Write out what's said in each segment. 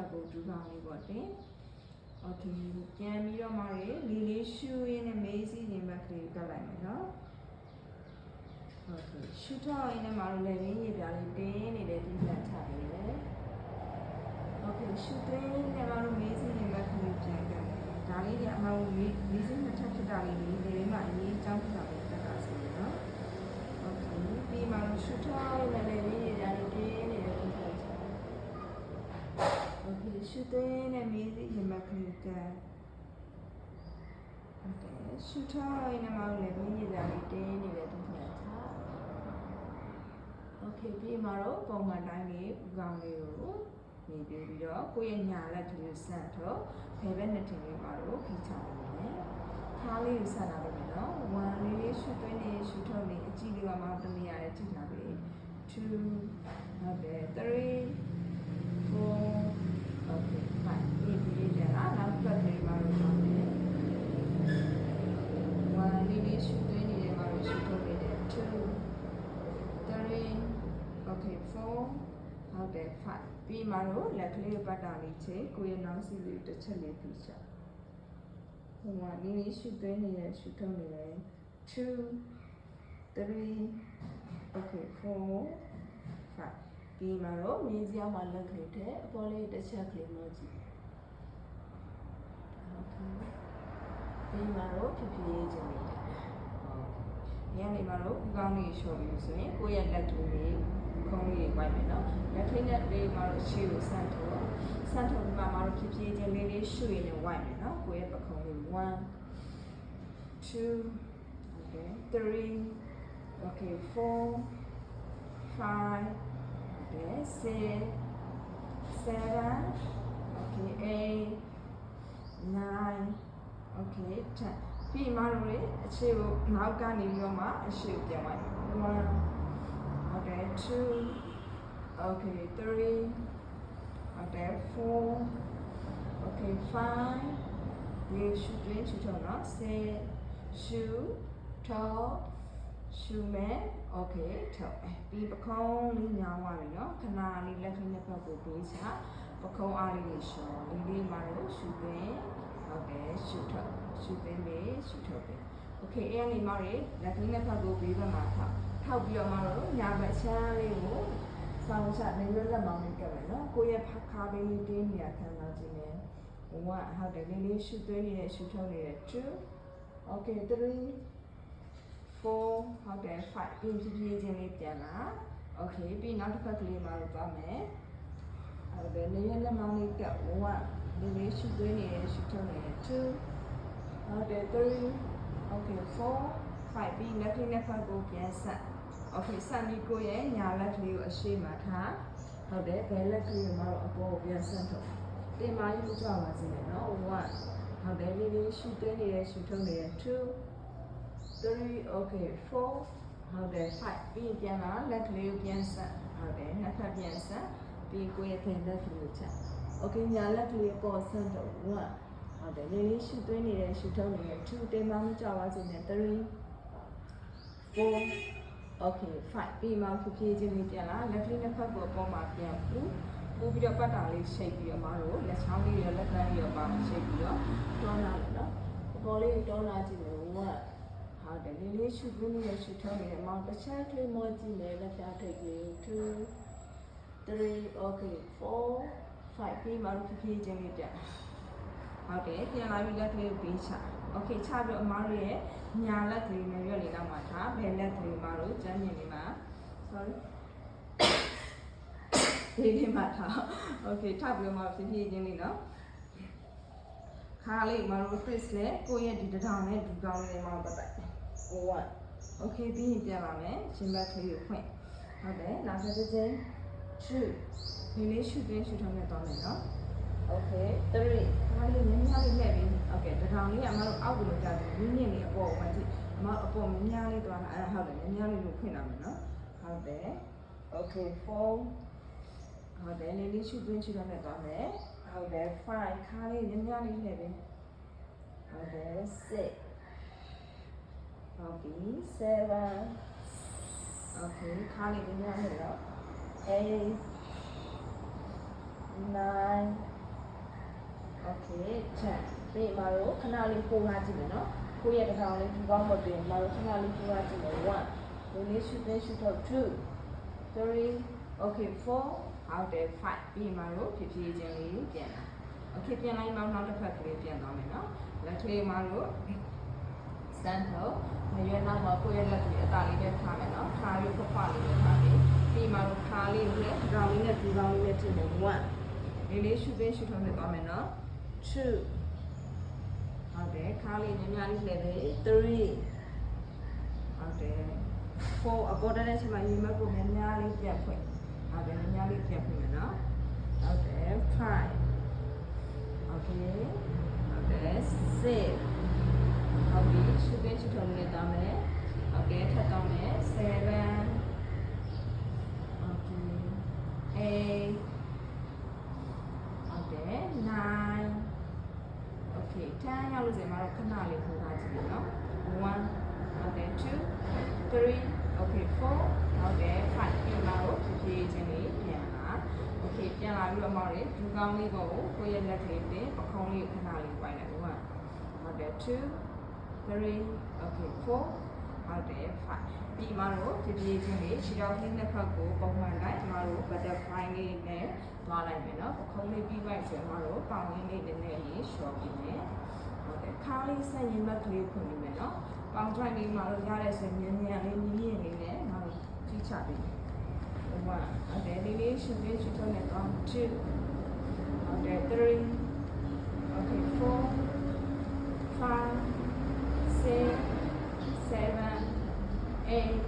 က်ကိုဒူးကောင်လေးပေါ့တင်။အော်ဒီပြန်ပြီးတော့မှလေလေးလေးရှူရင်းနဲ့မေးစီးရင်ဘက်ကလေးကပ်လိုက်မယ်နော်။ဟုတ်ကဲ့ရှူတော့ရင်းနဲ့မှလည်းလည်းရင်းရပြားလေးတင်းနေတဲ့ဒီလက်ချပေးတယ်။ဟုတ်ကဲ့ရှူသွင်းနဲ့မှလို့မေးစီးရင်ဘက်ကလေးပြန်ကပ်မယ်။ဒါလေးကအမှမေးမေးစီးနှစ်ချက်ဖြစ်တာလေးလေးလေးမှအရေးအကြောင်းဖြစ်တာလေးတက်တာစီနော်။ဟုတ်ကဲ့ပြီးမှရှူတော့ရင်းနဲ့လည်း ရှုသွင်းနဲ့မေးစီရမခရီးကဟုတ်တယ်ရှုထားရင်းနဲ့မှလည်းဘင်းရည်သားလေးတင်းနေတဲ့ဒုက္ခချโอเคပြီးမှတော့ပုံမှန်တိုင်းလေးပူကောင်းလေးကိုနေပြီးပြီးတော့ကိုယ့်ရဲ့ညာလက်ကလေးကိုဆန့်တော့ဖယ်ဘက်နှစ်ထင်လေးမှာတော့ဖိချနေတယ်ခါလေးကိုဆန့်လာလို့နော်1လေးလေးရှုသွင်းနေရှုထုတ်နေအကြည့်လေးကမှတနေရာနဲ့ကြည့်လာပြီ2ဟုတ်တယ်3 4 Okay, fine. ဒီဒီလေးတဲ့လားနောက်တစ်ခါလေးမှာတော့ပါမယ်။ဝါလေးလေးရှူသွင်းနေတယ်မှာတော့ရှူထုတ်နေတယ်2 3 Okay, 4ဟုတ်တယ်5ပြီးမှတော့လက်ကလေးပတ်တာလေးချိန်ကိုယ့်ရဲ့နောက်စီလေးတစ်ချက်လေးပြီးချ။ဟိုမှာလေးလေးရှူသွင်းနေတယ်ရှူထုတ်နေတယ်2 3 Okay, 4 ဒီမှာတော့မြင်းစရာမှာလက်ကလေးထဲအပေါ်လေးတစ်ချက်ကလေးမှကြည့်ဒီမှာတော့ဖြည်းဖြည်းရေးချင်နေတာ။ဒီကနေမှာတော့ဒီကောင်းလေးရှော့ပြီးဆိုရင်ကိုယ့်ရဲ့လက်ထိုးလေးခေါင်းလေးပိုင်းမယ်နော်။လက်ထိတ်နဲ့လေးမှာတော့ရှေ့ကိုဆန့်ထိုး။ဆန့်ထိုးပြီးမှမှာတော့ဖြည်းဖြည်းချင်းလေးလေးရှုရင်းနဲ့ဝိုက်မယ်နော်။ကိုယ့်ရဲ့ပခုံးလေး1 2 okay 3 okay 4 5 Okay, six, seven, okay, eight, nine, okay, ten. ပြီးမှတော့လေအခြေကိုနောက်ကနေပြီးတော့မှအရှိကိုပြန်လိုက်1 okay 2 okay 3 okay 4 okay 5ဒီရှုသွင်းရှုထုံးနော်6ရှုထောက် ရှုမဲโอเคထောက်မယ်ပြီးပခုံးလေးညောင်းသွားပြီနော်ခဏလေးလက်ခင်းနှစ်ဖက်ကိုပေးချပခုံးအားလေးကိုရှော်လေးလေးမှတော့ရှုသွင်းဟုတ်တယ်ရှုထောက်ရှုသွင်းပြီရှုထောက်ပြီโอเคအဲ့ဒီမှာလေလက်ခင်းနှစ်ဖက်ကိုပေးဘက်မှာထောက်ထောက်ပြီးတော့မှတော့ညာဘက်ချမ်းလေးကိုဆောင်းချနေရွက်လက်မောင်းလေးကပ်မယ်နော်ကိုယ့်ရဲ့ဖခါလေးလေးတင်းနေတာခံစားခြင်းနဲ့1ဟုတ်တယ်လေးလေးရှုသွင်းနေတဲ့ရှုထောက်နေတဲ့2 okay 3 4ဟုတ်တယ်5ပြီးဖြည်းဖြည်းချင်းလေးပြန်လာโอเคပြီးနောက်တစ်ခါကလေးမှာတော့သွားမယ်ဟုတ်တယ်နေရလက်မောင်းလေးက1လေးလေးရှုသွင်းနေရရှုထုတ်နေရ2ဟုတ်တယ်3 okay 4 5ပြီးလက်ကလေးနဲ့ဖတ်ကိုပြန်ဆက်โอเคဆက်ပြီးကိုရဲ့ညာလက်ကလေးကိုအရှိမထားဟုတ်တယ်ဘယ်လက်ကလေးမှာတော့အပေါ်ကိုပြန်ဆက်ထုတ်တင်မာကြီးမကြပါစေနဲ့နော်1ဟုတ်တယ်လေးလေးရှုသွင်းနေရရှုထုတ်နေရ2 3 okay 4ဟုတ်တယ်5ပြီးပြန်လာလက်ကလေးကိုပြန်ဆက်ဟုတ်တယ်နှစ်ဖက်ပြန်ဆက်ပြီးကိုယ့်ရဲ့ဖင်လက်ကလေးကိုချက် okay ညာလက်ကလေးပေါ်ဆက်တော့1ဟုတ်တယ်လေးလေးရှူသွင်းနေတဲ့ရှူထုံးနေတဲ့2တင်မမကြပါစေနဲ့3 4 okay 5ပြီးမှဖြည်းဖြည်းချင်းလေးပြန်လာလက်ကလေးနှစ်ဖက်ကိုအပေါ်မှာပြန်ပူပူပြီးတော့ပတ်တာလေးရှိတ်ပြီးတော့မတို့လက်ချောင်းလေးရောလက်သန်းလေးရောပါရှိတ်ပြီးတော့တွန်းလာတယ်နော်အပေါ်လေးတွန်းလာကြည့်မယ်1 ဟုတ်တယ်လေးလေးရှူသွင်းနေတဲ့ရှူထုံးနေတဲ့မောင်တစ်ချက်ကလေးမောကြည့်မယ်လက်ပြထိပ်လေး2 3 okay 4 5ပြီးမှဖြည်းဖြည်းချင်းလေးပြန်ဟုတ်တယ်ပြန်လာပြီးလက်ကလေးကိုပေးချโอเคချပြီးအမားတို့ရဲ့ညာလက်ကလေးနဲ့ရွက်လေးနောက်မှာထားဘယ်လက်ကလေးမှာတို့ကျန်းမြင်လေးမှာ sorry ဒီလေးမှာထားโอเคထပ်ပြီးမှဖြည်းဖြည်းချင်းလေးနော်ခါလေးမှာတို့ twist နဲ့ကိုယ့်ရဲ့ဒီတထောင်နဲ့ဒီကောင်းလေးမှာပတ်ပတ် 1 okay ပြီးရင်ပြန်လာမယ်ရှင်ဘက်ကလေးကိုဖွင့်ဟုတ်တယ်နောက်တစ်ချက် two ဒီလေးရှူသွင်းရှူထောင်းနဲ့သွားမယ်နော် okay three ခါလေးမြင်းများလေးလှည့်ပြီး okay တထောင်လေးကအမတို့အောက်ကိုလောက်ကြတယ်မြင်းမြင့်လေးအပေါ်မှာကြည့်အမအပေါ်မြင်းများလေးသွားတာအဲဟုတ်တယ်မြင်းများလေးကိုဖွင့်လာမယ်နော်ဟုတ်တယ် okay four ဟုတ်တယ်လေးလေးရှူသွင်းရှူထောင်းနဲ့သွားမယ်ဟုတ်တယ် five ခါလေးမြင်းများလေးလှည့်ပြီးဟုတ်တယ် six ဟုတ်ပြီ seven okay ခါလေးမြင်းများလေးတော့ eight, nine, okay 10ဒီမှာတော့ခဏလေးပို့ထားကြည့်မယ်နော်ကိုယ့်ရဲ့တစ်ထောင်လေးဒီကောင်းမတွင်မှာတော့ခဏလေးပို့ထားကြည့်မယ်1ဒီလေးရှုသိရှုတော့2 3 okay 4ဟုတ်တယ်5ပြီးမှာတော့ဖြည်းဖြည်းချင်းလေးပြန်လာ okay ပြန်လိုက်မှနောက်တစ်ဖက်ကလေးပြန်သွားမယ်နော်လက်ကလေးမှာတော့ စမ်းတော့မရွေးနောက်မှာကိုယ့်ရဲ့လက်ကလေးအသာလေးပဲထားမယ်နော်ခါလေးဖွားဖွားလေးပဲထားမယ်ပြီးမှာတော့ခါလေးနဲ့ကြောင်လေးနဲ့ဒီကောင်းလေးနဲ့ကြည့်မယ်1လေးလေးရှုပေးရှုထားမယ်သွားမယ်နော်2ဟုတ်တယ်ခါလေးများများလေးလည်းပဲ3ဟုတ်တယ်4အပေါ်တဲ့ချိန်မှာရေမက်ကိုများများလေးပြတ်ဖွင့်ဟုတ်တယ်များများလေးပြတ်ဖွင့်မယ်နော်ဟုတ်တယ်5 okay ဟုတ်တယ်6 ဟုတ်ပြီရှုပေးရှုထားလို့တောင်းမယ်ဟုတ်တယ်ထပ်တောင်းမယ်7 okay 8ဟုတ်တယ်9 okay 10ရောက်လို့ဆိုရင်မတော့ခဏလေးပို့ထားကြည့်မယ်နော်1ဟုတ်တယ်2 3 okay 4ဟုတ်တယ်5ပြန်လာတော့ဖြည်းဖြည်းချင်းလေးပြန်လာ okay ပြန်လာပြီးတော့မောင်လေးဒူကောင်းလေးကိုကိုယ့်ရဲ့လက်ကလေးတင်ပခုံးလေးခဏလေးပိုင်လိုက်1ဟုတ်တယ်2 3 okay 4ဟုတ်တယ်5ပြီးမှတော့ဖြည်းဖြည်းချင်းလေးခြေထောက်လေးနှစ်ဖက်ကိုပုံမှန်လိုက်မတို့ butterfly လေးနဲ့သွားလိုက်မယ်နော်ပခုံးလေးပြီးပိုက်ဆိုရင်မတို့ပေါင်လေးလေးနည်းနည်းလေးလျှော်ပြီးမယ်ဟုတ်တယ်ခါလေးဆက်ရင်မက်ကလေးဖွင့်ပြီးမယ်နော်ပေါင်ထွက်လေးမတို့ရတဲ့ဆိုရင်မြန်မြန်လေးမြင့်မြင့်လေးနဲ့မတို့ကြီးချပြီးမယ် one ဟုတ်တယ်လေးလေးရှင်းလေးရှင်းထုတ်နေတော့ two ဟုတ်တယ် three okay four five six seven eight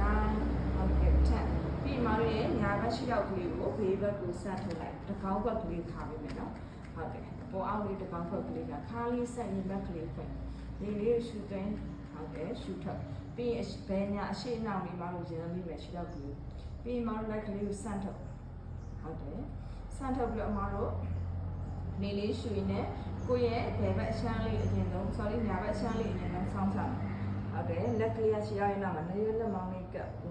nine okay ten ပြီးမှလည်းညာဘက်ရှိတော့ကလေးကိုဘေးဘက်ကိုဆက်ထုတ်လိုက်တကောင်းဘက်ကလေးခါပေးမယ်နော်ဟုတ်တယ်ပေါ်အောက်လေးတကောင်းဘက်ကလေးကခါလေးဆက်ရင်ဘက်ကလေးဖွင့်လေးလေးရှူသွင်းဟုတ်တယ်ရှူထုတ်ပြီးရင်ဘယ်ညာအရှိအနောက်လေးမှလို့ရင်မိမယ်ရှိတော့ကလေးပြီးမှလက်ကလေးကိုစမ်းထုတ်ဟုတ်တယ်စမ်းထုတ်ပြီးတော့အမတို့နေလေးရွှေနဲ့ ကိုယ့်ရဲ့ဘယ်ဘက်အရှမ်းလေးအရင်ဆုံး sorry ညာဘက်အရှမ်းလေးအရင်ဆုံးဆောင်းစားဟုတ်တယ်လက်ကလေးရရှိရရင်တော့မနေရလက်မောင်းလေးက1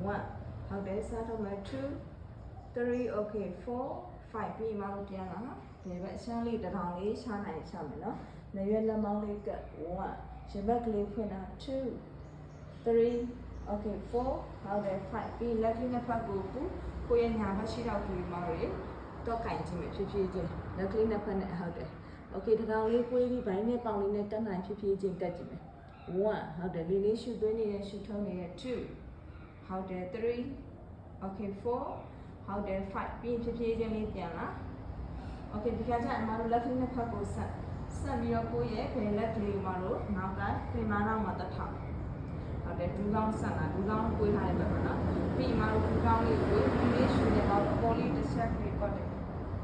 ဟုတ်တယ်စမ်းထုတ်မယ်2 3 okay 4 5ပြီးမှတို့ပြန်လာဘယ်ဘက်အရှမ်းလေးတစ်ထောင်လေးရှားနိုင်ရှားမယ်နော်နေရလက်မောင်းလေးက1ရင်ဘက်ကလေးဖွင့်တာ2 3 okay 4ဟုတ်တယ်5ပြီးလက်လေးနှစ်ဖက်ကိုကိုကိုရဲ့ညာဘက်ရှိတော့ကိုမောင်ရေတော့ကင်ကြည့်မယ်ဖြည်းဖြည်းချင်းလက်ကလေးနှစ်ဖက်နဲ့ဟုတ်တယ် okay တကောင်လေးကိုပြီးဘိုင်းနဲ့ပေါင်လေးနဲ့တက်နိုင်ဖြည်းဖြည်းချင်းကတ်ကြည့်မယ်1ဟုတ်တယ်လေးလေးရှူသွင်းနေတဲ့ရှူထုံးနေတဲ့2ဟုတ်တယ်3 okay 4ဟုတ်တယ်5ပြီးဖြည်းဖြည်းချင်းလေးပြန်လာ okay ဒီကကြအမတို့လက်ကလေးနှစ်ဖက်ကိုဆက်ဆက်ပြီးတော့ကိုရဲ့ဘယ်လက်ကလေးကိုမတို့နောက်ကပြင်မနောက်မှာတက်ထားဟုတ်တယ်ဒူးကောင်းဆက်လာဒူးကောင်းကိုွေးထားတဲ့ဘက်မှာနော်ပြီးမှတော့ဒူးကောင်းလေးကိုဒီလေးရှူနေတော့ပေါ်လီတစ်ချက်လေးကော့တယ်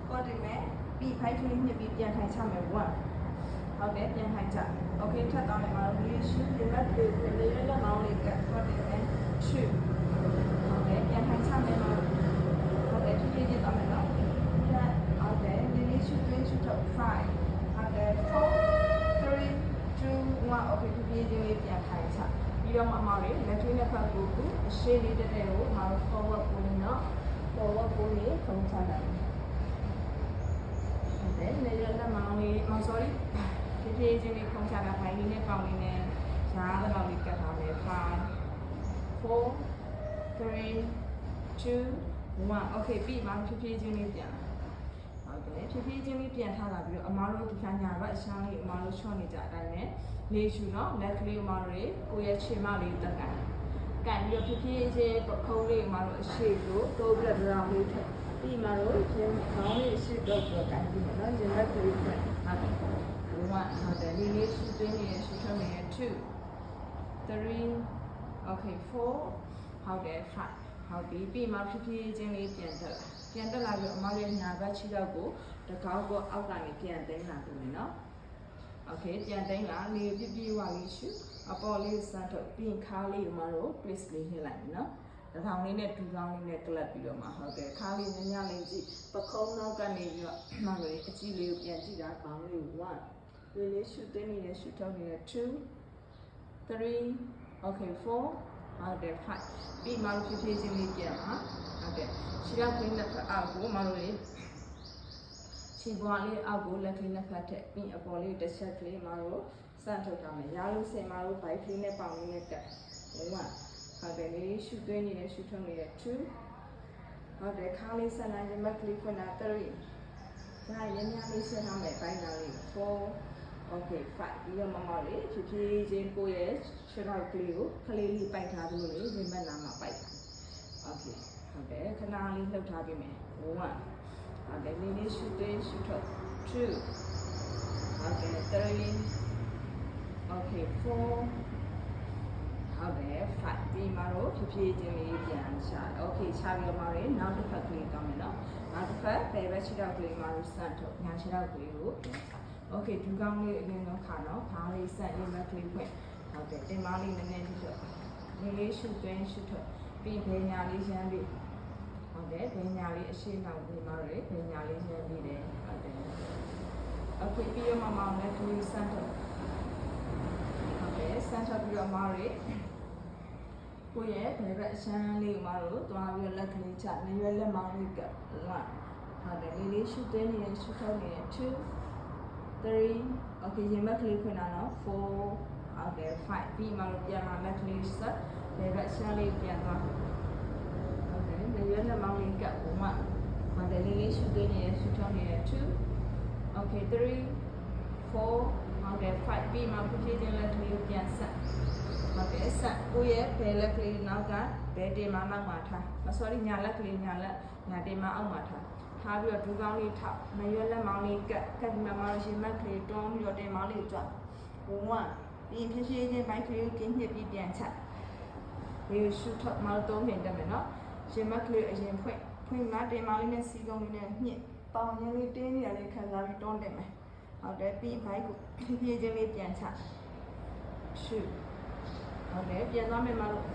ကော့တယ်မယ် ပြီးဖိုက်ထွေးနှစ်ပြီးပြန်ထိုင်ချမယ်ဘွာဟုတ်တယ်ပြန်ထိုင်ချ Okay ထပ်သွားမယ်မတော်လေးရှုပြတ်ပြီးလေးလေးလောက်လေးကတ်သွားတယ်နဲ့ရှုဟုတ်တယ်ပြန်ထိုင်ချမယ်မတော်ဟုတ်တယ်ဖြည်းဖြည်းချင်းသွားမယ်နော်ပြန်ဟုတ်တယ်လေးလေးရှုလေးရှုတော့ five ဟုတ်တယ် four three two one okay ဖြည်းဖြည်းချင်းလေးပြန်ထိုင်ချပြီးတော့မှအမလေးလက်ထွေးနဲ့ဖတ်ဖို့အရှိလေးတဲ့တဲ့ကိုအမတို့ forward ပို့နေတော့ forward ပို့နေခုံချတာ တ်တယ်လေလက်မောင်းလေးအော် sorry ဖြည်းဖြည်းချင်းလေးခုံချတာဖိုင်လေးနဲ့ပေါင်လေးနဲ့ရှားတော့လေးကတ်ထားမယ်5 4 3 2 1 okay ပြီးမှဖြည်းဖြည်းချင်းလေးပြန်လာဟုတ်တယ်ဖြည်းဖြည်းချင်းလေးပြန်ထားလာပြီးတော့အမားတို့ဒီခါညာဘက်အရှမ်းလေးအမားတို့ချော့နေကြအတိုင်းပဲလေးရှူနော်လက်ကလေးအမားတို့တွေကိုရဲ့ခြေမလေးတက်ကန်ကန်ပြီးတော့ဖြည်းဖြည်းချင်းပခုံးလေးအမားတို့အရှိကိုတိုးပြီးတော့ brown လေးထည့် ပြီးမှတော့ရင်ခေါင်းလေးအရှိတော့ပြီးတော့ကန်ပြီးနော်ရင်လက်ကလေးဖွင့်ဟုတ်တယ်1ဟုတ်တယ်လေးလေးရှူသွင်းနေရရှူထွက်နေရ2 3 okay 4ဟုတ်တယ်5ဟုတ်ပြီပြီးမှဖြည်းဖြည်းချင်းလေးပြန်တက်လာပြန်တက်လာပြီးအမရဲ့ညာဘက်ခြေထောက်ကိုတကောက်ကိုအောက်ကနေပြန်သိမ်းလာပြီနော် okay ပြန်သိမ်းလာလေပြပြဝလေးရှုအပေါ်လေးစမ်းထုတ်ပြီးခါလေးအမတို့ twist လေးနှိမ့်လိုက်ပြီနော် တထောင်လေးနဲ့ဒူကောင်းလေးနဲ့ကလပ်ပြီးတော့မှဟုတ်တယ်ခါလေးညညလေးကြည့်ပခုံးနောက်ကနေပြီးတော့မလို့အကြည့်လေးကိုပြန်ကြည့်တာကောင်းလေး1လေးလေးရှုသိနေတယ်ရှုထုတ်နေတယ်2 3 okay 4ဟုတ်တယ်5ပြီးမှဖြည်းဖြည်းချင်းလေးပြန်ပါဟုတ်တယ်ခြေထောက်ခင်းတဲ့အောက်ကိုမလို့လေခြေပွားလေးအောက်ကိုလက်ကလေးနှစ်ဖက်ထက်ပြီးအပေါ်လေးတစ်ချက်ကလေးမှာတော့စမ်းထုတ်ထားမယ်။ရာလို့စင်မှာတော့ဘိုက်ကလေးနဲ့ပေါင်လေးနဲ့ကတ်။1 ဟုတ်တယ်လေးရှူသွင်းနေတဲ့ရှူထုတ်နေတဲ့2ဟုတ်တယ်ခါလေးဆက်လိုက်ရင်မက်ကလေးခွနာ3ဒါရင်းများလေးဆက်ထားမယ်ဘိုင်းနာလေး4 okay 5ပြီးတော့မမလေးဖြည်းဖြည်းချင်းကိုယ့်ရဲ့ခြေထောက်ကလေးကိုခလေးလေးပိုက်ထားသလိုလေးရင်မက်နာမှာပိုက်ထား okay ဟုတ်တယ်ခဏလေးလှုပ်ထားပေးမယ်1ဟုတ်တယ်လေးလေးရှူသွင်းရှူထုတ်2ဟုတ်တယ်3 okay 4 ဟုတ်တယ်5ဒီမှာတော့ဖြည်းဖြည်းချင်းလေးပြန်ချ။ okay ချပြီးတော့မှလည်းနောက်တစ်ဖက်ကလေးကောင်းမယ်နော်။နောက်တစ်ဖက်ဘယ်ဘက်ခြေထောက်ကလေးမှာလို့စန့်ထုတ်ညာခြေထောက်ကလေးကိုပြန်ချ။ okay ဒူးကောင်းလေးအရင်တော့ခါနော်။ဘားလေးစန့်ရင်မကလေးဖွင့်။ဟုတ်တယ်တင်မလေးနည်းနည်းထုတ်။လေးလေးရှုသွင်းရှုထုတ်ပြီးဘယ်ညာလေးရမ်းပြီးဟုတ်တယ်ဘယ်ညာလေးအရှိနောက်ပြီးမှလည်းဘယ်ညာလေးရမ်းပြီးတယ်ဟုတ်တယ်။ okay ပြီးတော့မှမောင်လည်းကလေးစန့်ထုတ်ဟုတ်တယ်စမ်းထုတ်ပြီးတော့မတွေ ကိုယ့်ရဲ့ဘယ်ဘက်အချမ်းလေးကိုမတို့သွားပြီးတော့လက်ကလေးချနေရွယ်လက်မောင်းလေးက1ဟုတ်တယ်လေးလေးရှူသွင်းနေတယ်ရှူထုတ်နေတယ်2 3 okay ရင်ဘက်ကလေးခွင်တာနော်4ဟုတ်တယ်5ပြီးမှလို့ပြန်လာလက်ကလေးဆက်ဘယ်ဘက်အချမ်းလေးပြန်သွားဟုတ်တယ်နေရွယ်လက်မောင်းလေးက1ဟုတ်တယ်လေးလေးရှူသွင်းနေတယ်ရှူထုတ်နေတယ်2 okay 3 4ဟုတ်တယ်5ပြီးမှဖြည်းဖြည်းချင်းလက်ကလေးကိုပြန်ဆက် ဟုတ်တယ်ဆက်ကိုယ့်ရဲ့ဘယ်လက်ကလေးနောက်ကဘယ်တင်မနောက်မှာထားမ sorry ညာလက်ကလေးညာလက်ညာတင်မအောက်မှာထားထားပြီးတော့ဒူးကောင်းလေးထောက်မရွက်လက်မောင်းလေးကတ်ကတ်ပြီးမှမလို့ရှင်မက်ကလေးတွန်းပြီးတော့တင်မောင်းလေးကြွဘုံကပြီးဖြည်းဖြည်းချင်းဘိုက်ကလေးကိုကင်းညစ်ပြီးပြန်ချက်ဒီရှူထောက်မလို့သုံးပြင်တက်မယ်နော်ရှင်မက်ကလေးအရင်ဖွင့်ဖွင့်မှတင်မောင်းလေးနဲ့စီကုံလေးနဲ့ညှစ်ပေါင်ရင်းလေးတင်းနေရလေးခံစားပြီးတွန်းတင်မယ်ဟုတ်တယ်ပြီးဘိုက်ကိုဖြည်းဖြည်းချင်းလေးပြန်ချရှူ ဟုတ်တယ်ပြန်သွားမယ်မလို့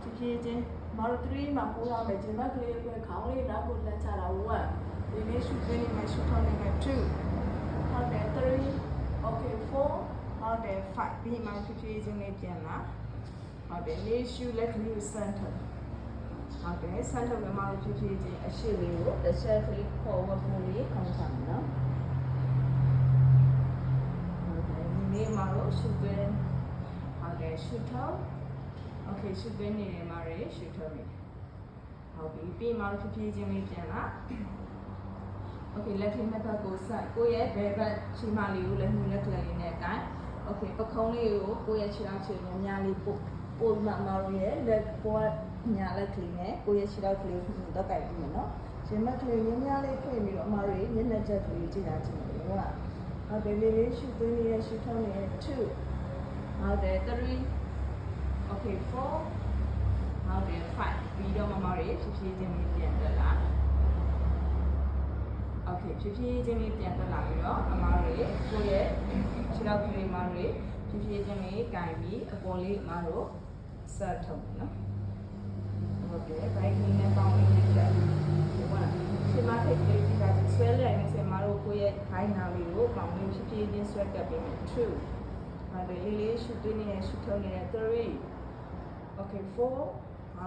ဖြည်းဖြည်းချင်းမလို့3မှာပို့ရမယ်ဂျင်ဘက်ကလေးကိုခေါင်းလေးနောက်ကိုလက်ချတာ1ဒီလေးရှူသွင်းနေမယ်ရှူထောက်နေမယ်2ဟုတ်တယ်3 okay 4ဟုတ်တယ်5ပြီးမှဖြည်းဖြည်းချင်းလေးပြန်လာဟုတ်တယ်လေးရှူလက်ကလေးကိုစမ်းထုတ်ဟုတ်တယ်ဆန်းထုတ်မြမလို့ဖြည်းဖြည်းချင်းအရှိလေးကိုတစ်ချက်ကလေး forward ပုံလေးခေါင်းချမယ်နော်ဟုတ်တယ်ဒီနေ့မှာတော့ရှူသွင်း ဟုတ်တယ်ရှူထောက် okay ရှူသွင်းနေတယ်မှာရရှူထုတ်နေဟုတ်ပြီပြီးမှဖြည်းဖြည်းချင်းလေးပြန်လာ okay လက်ထင်းနှစ်ဖက်ကိုဆက်ကိုယ့်ရဲ့ဘယ်ဘက်ခြေမလေးကိုလက်ညှိုးလက်ကလေးနဲ့ကိုင် okay ပခုံးလေးကိုကိုယ့်ရဲ့ခြေထောက်ခြေများများလေးပို့ပို့မှမတော်ရဲ့လက်ပေါ်ညာလက်ကလေးနဲ့ကိုယ့်ရဲ့ခြေထောက်ကလေးကိုတော့ကိုင်ပြီးမယ်နော်ရှင်မကလေးများများလေးဖွင့်ပြီးတော့အမတို့ရဲ့မျက်နှာချက်ကလေးကြည့်တာကြည့်မယ်ဟုတ်လားဟုတ်တယ်လေးလေးရှူသွင်းနေတဲ့ရှူထောင်းနေတဲ့2 ဟုတ်တယ်3 okay 4ဟုတ်တယ်5ပြီးတော့မမတွေဖြည်းဖြည်းချင်းလေးပြန်တက်လာ okay ဖြည်းဖြည်းချင်းလေးပြန်တက်လာပြီးတော့အမားတွေကိုယ့်ရဲ့ခြေထောက်ကလေးအမားတွေဖြည်းဖြည်းချင်းလေးကင်ပြီးအပေါ်လေးအမားတို့ဆက်ထုတ်မယ်နော်ဟုတ်တယ်ဘိုက်ကလေးနဲ့ပေါင်းလေးနဲ့တက်ဒီမှာဒီမှာထိပ်လေးဒီကဆွဲလိုက်နေစမှာတို့ကိုယ့်ရဲ့ခိုင်းနာလေးကိုပေါင်းလေးဖြည်းဖြည်းချင်းဆွဲကပ်ပေးမယ်2 ဟုတ်တယ်လေးလေးရှူသွင်းနေတဲ့ရှူထုတ်နေတဲ့3 okay 4ဟု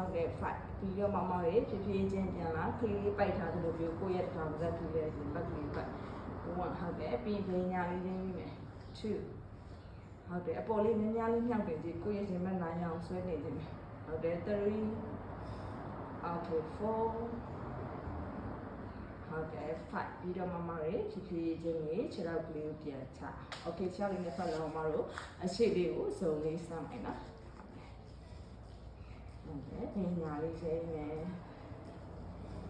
တ်တယ်5ပြီးတော့မမရေဖြည်းဖြည်းချင်းပြန်လာခလေးပိုက်ထားသလိုမျိုးကိုယ့်ရဲ့ထောင်ဇက်ထူလေးဒီဘက်ကလေးပိုက်1ဟုတ်တယ်ပြီးဘညာလေးရင်းပြီးမယ်2ဟုတ်တယ်အပေါ်လေးများများလေးမြောက်တင်ကြည့်ကိုယ့်ရဲ့ရင်မနိုင်အောင်ဆွဲနေကြည့်မယ်ဟုတ်တယ်3 okay 4 ဟုတ်တယ်5ပြီးတော့မမရေဖြည်းဖြည်းချင်းလေးခြေထောက်ကလေးကိုပြန်ချ okay ခြေထောက်လေးနဲ့ဖက်လုံးမတို့အခြေလေးကိုစုံလေးစမ်းမယ်နော်ဟုတ်တယ်ပညာလေးရှင်းနေ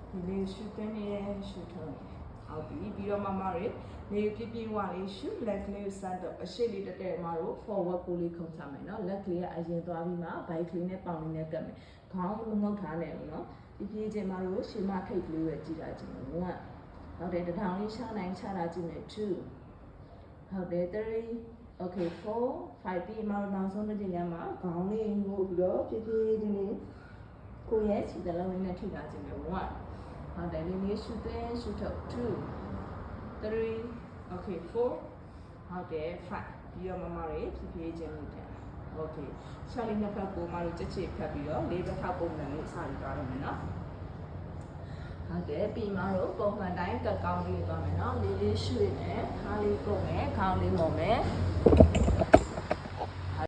ဒီလေးရှုသွင်းနေရှုထုံးနေဟုတ်ပြီပြီးတော့မမတွေနေပြပြဝလေးရှုလက်ကလေးကိုစမ်းတော့အရှိလေးတက်တဲ့မတို့ forward ကိုလေးခုံချမယ်နော်လက်ကလေးကအရင်သွားပြီးမှဘိုက်ကလေးနဲ့ပေါင်လေးနဲ့ကပ်မယ်ခေါင်းကိုငုတ်ထားနေလို့နော် ပြပြချင်းမတို့ရှုမထိတ်ကလေးပဲကြည့်တာကြည့်မယ်1ဟုတ်တယ်တထောင်လေးချနိုင်ချတာကြည့်မယ်2ဟုတ်တယ်3 okay 4 5ပြီးမှနောက်ဆုံးတစ်ချိန်မှာခေါင်းလေးငို့ပြီးတော့ဖြည်းဖြည်းချင်းလေးကိုယ့်ရဲ့ခြေသလုံးလေးနဲ့ထိတာခြင်းပဲ1ဟုတ်တယ်လေးလေးရှုသွင်းရှုထုတ်2 3 okay 4ဟုတ်တယ်5ပြီးတော့မမတွေဖြည်းဖြည်းချင်းလေးပြန် okay ချာလီနှစ်ဖက်ကိုမတို့ချက်ချစ်ဖက်ပြီးတော့လေးတစ်ဖက်ပုံစံလေးစပြီးသွားရမယ်နော်ဟဟုတ်တယ်ပြီးမှတော့ပုံမှန်တိုင်းကတ်ကောင်းလေးသွားမယ်နော်လေးလေးရွှေ့မယ်ခါလေးကုတ်မယ်ခေါင်းလေးမုံမယ်